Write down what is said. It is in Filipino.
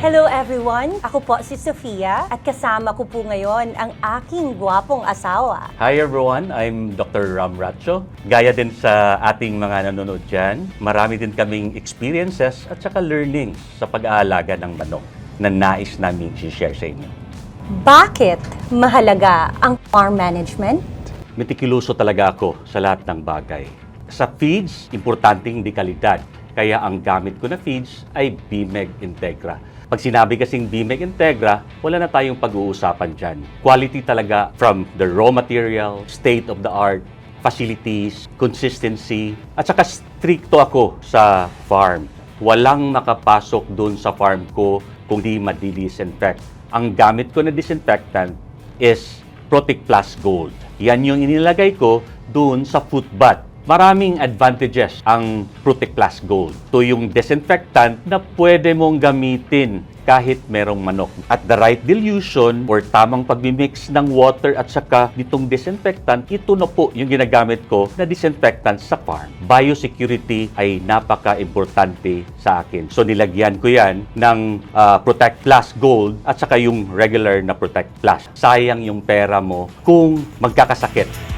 Hello everyone! Ako po si Sofia at kasama ko po ngayon ang aking gwapong asawa. Hi everyone, I'm Dr. Ram Racho. Gaya din sa ating mga nanonood dyan, marami din kaming experiences at saka learnings sa pag-aalaga ng manok na nais namin i-share sa inyo. Bakit mahalaga ang farm management? Meticuloso talaga ako sa lahat ng bagay. Sa feeds, importanteng dekalidad. Kaya ang gamit ko na feeds ay BMEG Integra. Pag sinabi kasing BMEG Integra, wala na tayong pag-uusapan dyan. Quality talaga from the raw material, state of the art, facilities, consistency, at saka stricto ako sa farm. Walang makapasok dun sa farm ko kung di madi-disinfect. Ang gamit ko na disinfectant is Protect Plus Gold. Yan yung inilagay ko dun sa foot bath. Maraming advantages ang Protect Plus Gold. Ito yung disinfectant na pwede mong gamitin kahit merong manok. At the right dilution or tamang pagmimix ng water at saka nitong disinfectant, ito na po yung ginagamit ko na disinfectant sa farm. Biosecurity ay napaka-importante sa akin. So nilagyan ko yan ng ah, Protect Plus Gold at saka yung regular na Protect Plus. Sayang yung pera mo kung magkakasakit